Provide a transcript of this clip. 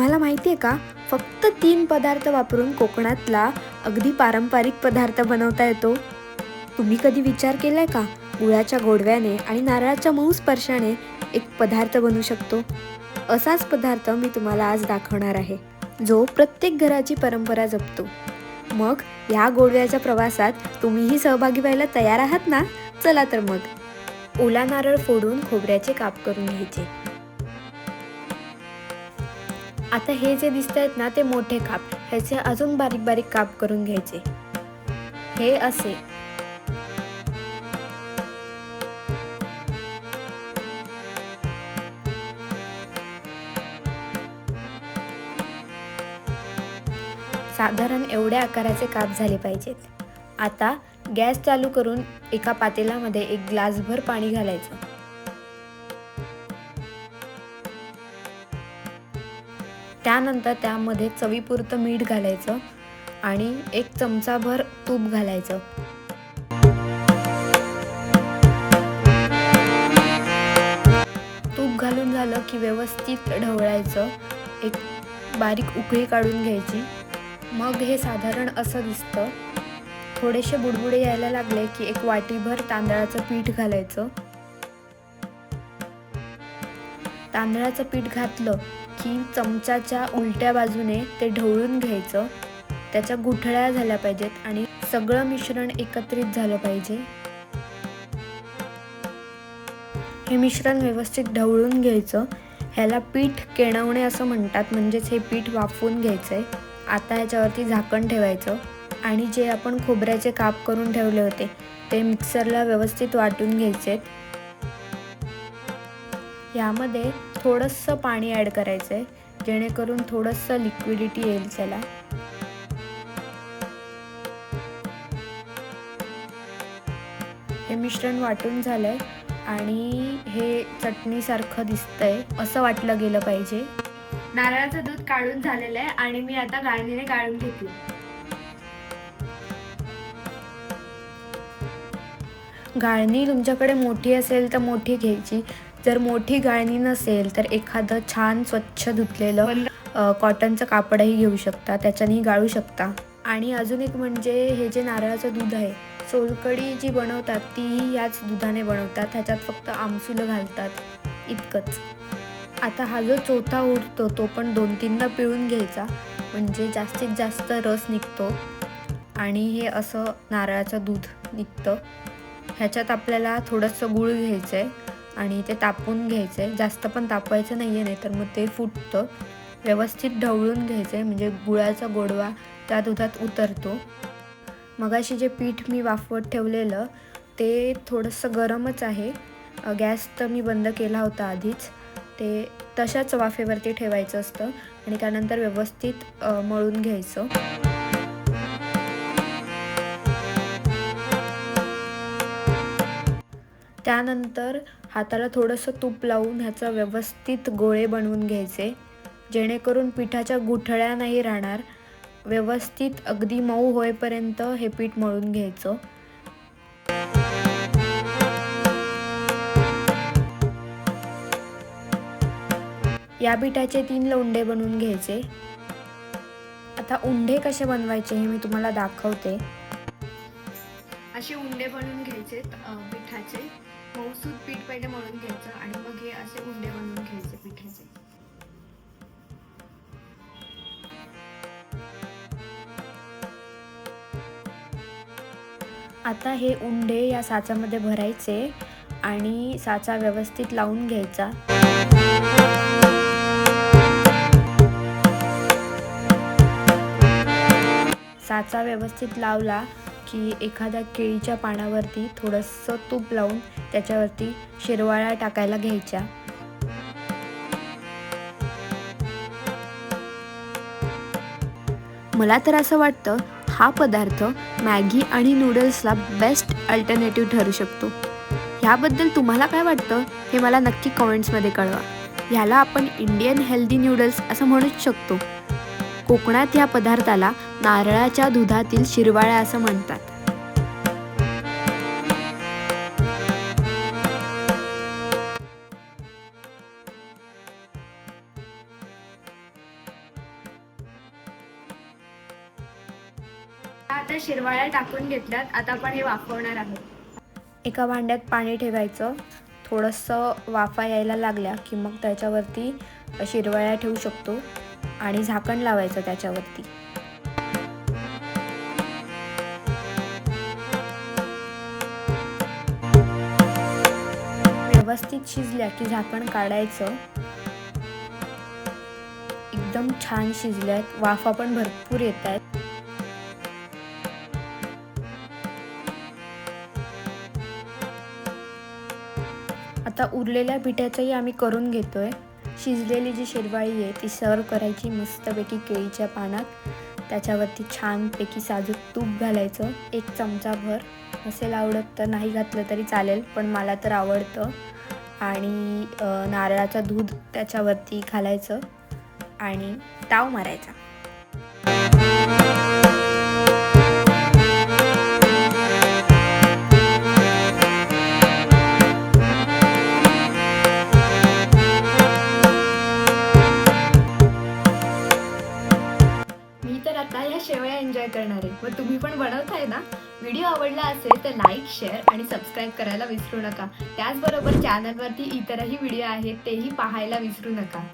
तुम्हाला माहिती आहे का? फक्त तीन पदार्थ वापरून कोकणातला अगदी पारंपरिक पदार्थ बनवता येतो. तुम्ही कधी विचार केलाय का? गुळाच्या गोडव्याने आणि नारळाच्या मऊ स्पर्शाने एक पदार्थ बनू शकतो. असाच पदार्थ मी तुम्हाला आज दाखवणार आहे. जो प्रत्येक घराची परंपरा जपतो. मग या गोडव्याच्या प्रवासात तुम्हीही सहभागी व्हायला तयार आहात ना? चला तर मग. ओला नारळ फोडून खोबऱ्याचे काप करून घ्यायचे. आता हे जे दिसत आहेत ना ते मोठे काप. ह्याचे अजून बारीक बारीक काप करून घ्यायचे. हे असे. साधारण एवढ्या आकाराचे काप झाले पाहिजेत. आता गॅस चालू करून एका पातेलामध्ये एक ग्लासभर पाणी घालायचं. त्यानंतर त्यामध्ये चवीपुरतं मीठ घालायचं आणि एक चमचाभर तूप घालायचं. तूप घालून झालं की व्यवस्थित ढवळायचं. एक बारीक उकळी काढून घ्यायची. मग हे साधारण असं दिसतं. थोडेसे बुडबुडे यायला लागले की एक वाटीभर तांदळाचं पीठ घालायचं. तांदळाचं पीठ घातलं की चमचाच्या उलट्या बाजूने ते ढवळून घ्यायचं. त्याच्या गुठळ्या झाल्या पाहिजेत आणि सगळं मिश्रण एकत्रित झालं पाहिजे. हे मिश्रण व्यवस्थित ढवळून घ्यायचं. ह्याला पीठ केणवणे असं म्हणतात म्हणजेच हे पीठ वाफवून घ्यायचं आहे आता ह्याच्यावरती झाकण ठेवायचं आणि जे आपण खोबऱ्याचे काप करून ठेवले होते ते मिक्सरला व्यवस्थित वाटून घ्यायचे यामध्ये थोडंसं पाणी ॲड करायचं आहे जेणेकरून थोडंसं लिक्विडिटी येईल त्याला. हे मिश्रण वाटून झालंय आणि हे चटणीसारखं दिसतंय असं वाटलं गेलं पाहिजे. नारळाचं दूध काढून झालेलं आहे आणि मी आता गाळणीने गाळून घेतली गाळणी तुमच्याकडे मोठी असेल तर मोठी घ्यायची. जर मोठी गाळणी नसेल तर एखादं छान स्वच्छ धुतलेलं कॉटनचं कापडही घेऊ शकता त्याच्यानेही गाळू शकता. आणि अजून एक म्हणजे हे जे नारळाचं दूध आहे सोलकडी जी बनवतात तीही याच दुधाने बनवतात ह्याच्यात फक्त आमसुलं घालतात इतकंच. आता हा जो चौथा उरतो तो पण दोन तीनदा पिळून घ्यायचा म्हणजे जास्तीत जास्त रस निघतो. आणि हे असं नारळाचं दूध निघतं. ह्याच्यात आपल्याला थोडंसं गूळ घ्यायचं आहे आणि ते तापून घ्यायचं आहे जास्त पण तापवायचं नाही आहे नाही तर मग ते फुटतं. व्यवस्थित ढवळून घ्यायचं आहे म्हणजे गुळाचा गोडवा त्या दुधात उतरतो. मगाशी जे पीठ मी वाफवत ठेवलेलं ते थोडंसं गरमच आहे. गॅस तर मी बंद केला होता आधीच. ते तशाच वाफेवरती ठेवायचं असतं आणि त्यानंतर व्यवस्थित मळून घ्यायचं. त्यानंतर हाताला थोडंसं तूप लावून ह्याचं व्यवस्थित गोळे बनवून घ्यायचे. जेणेकरून पिठाच्या गुठळ्या नाही राहणार. व्यवस्थित अगदी मऊ होईपर्यंत हे पीठ मळून घ्यायचं. या पिठाचे तीन लोंडे बनवून घ्यायचे. आता उंडे कसे बनवायचे हे मी तुम्हाला दाखवते. असे उंडे बनवून घ्यायचे पिठाचे. मऊसूद पीठ पहिले मळून घ्यायचं आणि मग हे असे उंडे बनवून घ्यायचे पिठाचे. आता हे उंडे या साचामध्ये भरायचे आणि साचा व्यवस्थित लावून घ्यायचा. साचा व्यवस्थित लावला की एखाद्या केळीच्या पानावरती थोडंसं तूप लावून त्याच्यावरती शिरवाळ्या टाकायला घ्यायच्या. मला तर असं वाटतं हा पदार्थ मॅगी आणि नूडल्सला बेस्ट अल्टरनेटिव्ह ठरू शकतो. ह्याबद्दल तुम्हाला काय वाटतं हे मला नक्की कमेंट्समध्ये कळवा. ह्याला आपण इंडियन हेल्दी नूडल्स असं म्हणूच शकतो. कोकणात ह्या पदार्थाला नारळाच्या दुधातील शिरवाळ्या असं म्हणतात. आता शिरवाळ्या टाकून घेतल्यात. आता आपण हे वाफवणार आहोत. एका भांड्यात पाणी ठेवायचं. थोडस वाफा यायला लागल्या की मग त्याच्यावरती शिरवाळ्या ठेवू शकतो आणि झाकण लावायचं त्याच्यावरती. व्यवस्थित शिजल्या की झाकण काढायचं. एकदम छान शिजल्यात. वाफा पण भरपूर येत आहेत आता उरलेल्या पिठ्याचंही आम्ही करून घेतोय. शिजलेली जी शिरवाळी आहे ती सर्व करायची मस्तपैकी केळीच्या पानात. त्याच्यावरती छानपैकी साजूक तूप घालायचं. एक चमचाभर. असेल आवडत तर नाही घातलं तरी चालेल पण मला तर आवडतं. आणि नारळाचं दूध त्याच्यावरती घालायचं आणि ताव मारायचा. करणार आहे. तुम्ही पण बनवताय ना? व्हिडिओ आवडला असेल तर लाईक शेअर आणि सबस्क्राईब करायला विसरू नका. त्याचबरोबर चॅनलवरती इतरही व्हिडिओ आहेत तेही पाहायला विसरू नका.